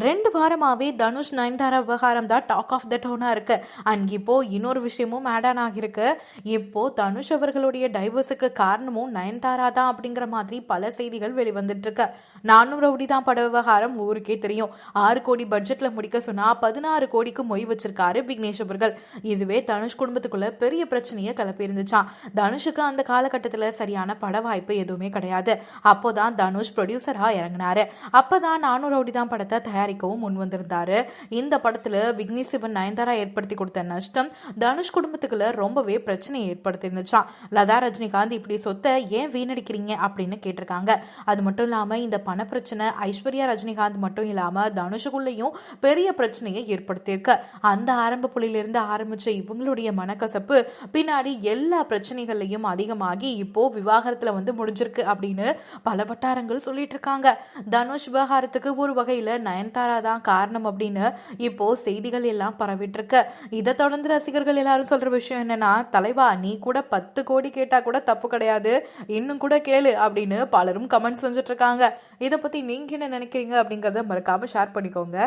ரெண்டு வாரமாகவே தனுஷ் நயன்தாரா விவகாரம் தான் டாக் ஆஃப் த டவுனாக இருக்கு. அண்ட் இப்போ இன்னொரு விஷயமும் ஆட் ஆன் ஆகியிருக்கு. இப்போ தனுஷ் அவர்களுடைய டைவர்ஸுக்கு காரணமும் நயன்தாரா தான் அப்படிங்கிற மாதிரி பல செய்திகள் வெளிவந்துட்டு இருக்கு. நானூறு ரவுடி தான் பட விவகாரம் ஊருக்கே தெரியும். ஆறு கோடி பட்ஜெட்ல முடிக்க சொன்னா பதினாறு கோடிக்கு மொய் வச்சிருக்காரு விக்னேஷ் அவர்கள். இதுவே தனுஷ் குடும்பத்துக்குள்ள பெரிய பிரச்சனையை கிளப்பி இருந்துச்சான் தனுஷுக்கு அந்த காலகட்டத்தில் சரியான பட வாய்ப்பு எதுவுமே கிடையாது. அப்போதான் தனுஷ் ப்ரொடியூசராக இறங்கினாரு. அப்போதான் நானூறு ரவுடி தான் படத்தை தயாரிக்கவும் முன் வந்திருந்தாரு. இந்த படத்துல விக்னேஷ் சிவன் நயன்தாரா ஏற்படுத்தி கொடுத்த நஷ்டம் தனுஷ் குடும்பத்துக்குள்ள ரொம்பவே பிரச்சனையை ஏற்படுத்தி இருந்துச்சான் லதா ரஜினிகாந்த் இப்படி சொத்தை ஏன் வீணடிக்கிறீங்க அப்படின்னு கேட்டிருக்காங்க. அது மட்டும் இல்லாம இந்த பண பிரச்சனை ஐஸ்வர்யா ரஜினிகாந்த் மட்டும் இல்லாம தனுஷுக்குள்ளேயும் பெரிய பிரச்சனையை ஏற்படுத்தியிருக்கு. அந்த ஆரம்ப புள்ளியிலிருந்து ஆரம்பிச்ச இவங்களுடைய மனக்கசப்பு பின்னாடி எல்லா பிரச்சனைகள்லையும் அதிகமாகி இப்போ விவாகரத்துல வந்து முடிஞ்சிருக்கு அப்படின்னு பல வட்டாரங்கள் சொல்லிட்டு இருக்காங்க. தனுஷ் விவகாரத்துக்கு ஒரு வகையில நயன்தாரா தான் தான் காரணம் அப்படின்னு இப்போ செய்திகள் எல்லாம் பரவிட்டு இருக்கு இதை தொடர்ந்து ரசிகர்கள் எல்லாரும் சொல்ற விஷயம் என்னன்னா தலைவா நீ கூட பத்து கோடி கேட்டா கூட தப்பு கிடையாது. இன்னும் கூட கேளு அப்படின்னு பலரும் கமெண்ட் செஞ்சுட்டு இருக்காங்க. இதை பத்தி நீங்க என்ன நினைக்கிறீங்க அப்படிங்கறத மறக்காம ஷேர் பண்ணிக்கோங்க.